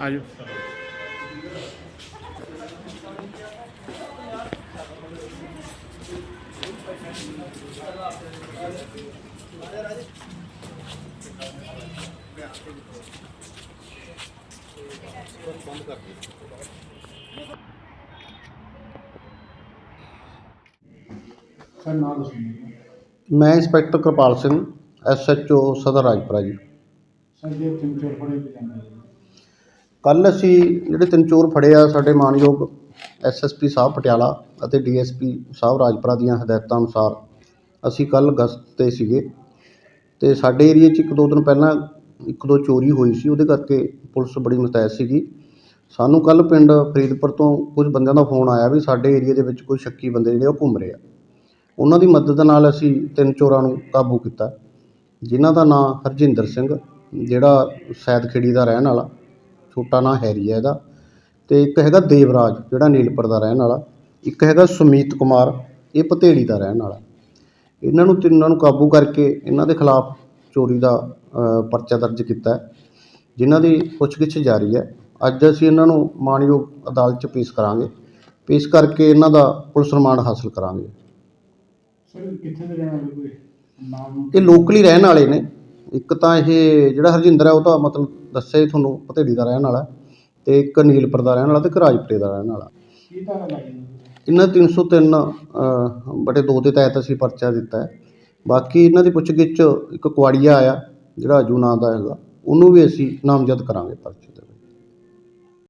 ਆਜੋ ਸਰ ਨਾਮ ਦੱਸੋ ਮੈਂ ਇੰਸਪੈਕਟਰ ਕਿਰਪਾਲ ਸਿੰਘ ਐਸਐਚਓ ਸਦਰ ਰਾਜਪੁਰਾ ਜੀ ਸਰ ਜੇ ਤਿੰਨ ਕੱਲ੍ਹ ਅਸੀਂ ਜਿਹੜੇ ਤਿੰਨ ਚੋਰ ਫੜੇ ਆ, ਸਾਡੇ ਮਾਨਯੋਗ ਐਸਐਸਪੀ ਸਾਹਿਬ ਪਟਿਆਲਾ ਅਤੇ ਡੀਐਸਪੀ ਸਾਹਿਬ ਰਾਜਪੁਰਾ ਦੀਆਂ ਹਦਾਇਤਾਂ ਅਨੁਸਾਰ ਅਸੀਂ ਕੱਲ੍ਹ ਗਸ਼ਤ ਤੇ ਸੀਗੇ ਅਤੇ ਸਾਡੇ ਏਰੀਏ 'ਚ ਇੱਕ ਦੋ ਦਿਨ ਪਹਿਲਾਂ ਇੱਕ ਦੋ ਚੋਰੀ ਹੋਈ ਸੀ, ਉਹਦੇ ਕਰਕੇ ਪੁਲਿਸ ਬੜੀ ਮੁਤੈਦ ਸੀਗੀ। ਸਾਨੂੰ ਕੱਲ੍ਹ ਪਿੰਡ ਫਰੀਦਪੁਰ ਤੋਂ ਕੁਝ ਬੰਦਿਆਂ ਦਾ ਫੋਨ ਆਇਆ ਵੀ ਸਾਡੇ ਏਰੀਏ ਦੇ ਵਿੱਚ ਕੋਈ ਸ਼ੱਕੀ ਬੰਦੇ ਜਿਹੜੇ ਉਹ ਘੁੰਮ ਰਹੇ ਆ। ਉਹਨਾਂ ਦੀ ਮਦਦ ਨਾਲ ਅਸੀਂ ਤਿੰਨ ਚੋਰਾਂ ਨੂੰ ਕਾਬੂ ਕੀਤਾ, ਜਿਨ੍ਹਾਂ ਦਾ ਨਾਂ ਹਰਜਿੰਦਰ ਸਿੰਘ, ਜਿਹੜਾ ਸੈਦਖੇੜੀ ਦਾ ਰਹਿਣ ਵਾਲਾ ਛੋਟਾ ਨਾਂ ਹੈਰੀ ਹੈ ਇਹਦਾ। ਤੇ ਇੱਕ ਹੈਗਾ ਦੇਵਰਾਜ ਜਿਹੜਾ ਨੀਲਪੁਰ ਦਾ ਰਹਿਣ ਵਾਲਾ। ਇੱਕ ਹੈਗਾ ਸੁਮੀਤ ਕੁਮਾਰ ਇਹ ਭਤੇੜੀ ਦਾ ਰਹਿਣ ਵਾਲਾ। ਇਹਨਾਂ ਨੂੰ ਤਿੰਨਾਂ ਨੂੰ ਕਾਬੂ ਕਰਕੇ ਇਹਨਾਂ ਦੇ ਖਿਲਾਫ ਚੋਰੀ ਦਾ ਪਰਚਾ ਦਰਜ ਕੀਤਾ ਹੈ ਜਿਨ੍ਹਾਂ ਦੀ ਪੁੱਛਗਿੱਛ ਜਾਰੀ ਹੈ। ਅੱਜ ਅਸੀਂ ਇਹਨਾਂ ਨੂੰ ਮਾਣਯੋਗ ਅਦਾਲਤ 'ਚ ਪੇਸ਼ ਕਰਾਂਗੇ। ਪੇਸ਼ ਕਰਕੇ ਇਹਨਾਂ ਦਾ ਪੁਲਿਸ ਰਿਮਾਂਡ ਹਾਸਲ ਕਰਾਂਗੇ। ਸਰ ਕਿੱਥੇ ਦੇ ਰਹਿਣ ਵਾਲੇ ਕੋਈ? ਨਾਮ? ਇਹ ਲੋਕਲੀ ਰਹਿਣ ਵਾਲੇ ਨੇ। ਇੱਕ ਤਾਂ ਇਹ ਜਿਹੜਾ ਹਰਜਿੰਦਰ ਹੈ ਉਹ ਤਾਂ ਮਤਲਬ ਦੱਸਿਆ ਹੀ ਤੁਹਾਨੂੰ ਭਤੇੜੀ ਦਾ ਰਹਿਣ ਵਾਲਾ ਅਤੇ ਇੱਕ ਨੀਲਪੁਰ ਦਾ ਰਹਿਣ ਵਾਲਾ ਅਤੇ ਇੱਕ ਰਾਜਪੁਰੇ ਦਾ ਰਹਿਣ ਵਾਲਾ। ਕੀ ਤਾਂ ਲਾਈ ਇਹਨਾਂ 303 ਅ, ਬਟੇ 2 ਦੇ ਤਹਿਤ ਅਸੀਂ ਪਰਚਾ ਦਿੱਤਾ ਹੈ। ਬਾਕੀ ਇਹਨਾਂ ਦੀ ਪੁੱਛਗਿੱਛ ਇੱਕ ਕੁਆੜੀਆ ਆਇਆ ਜਿਹੜਾ ਅਜੂ ਨਾਂ ਦਾ ਹੈਗਾ ਉਹਨੂੰ ਵੀ ਅਸੀਂ ਨਾਮਜ਼ਦ ਕਰਾਂਗੇ ਪਰਚੇ ਦੇ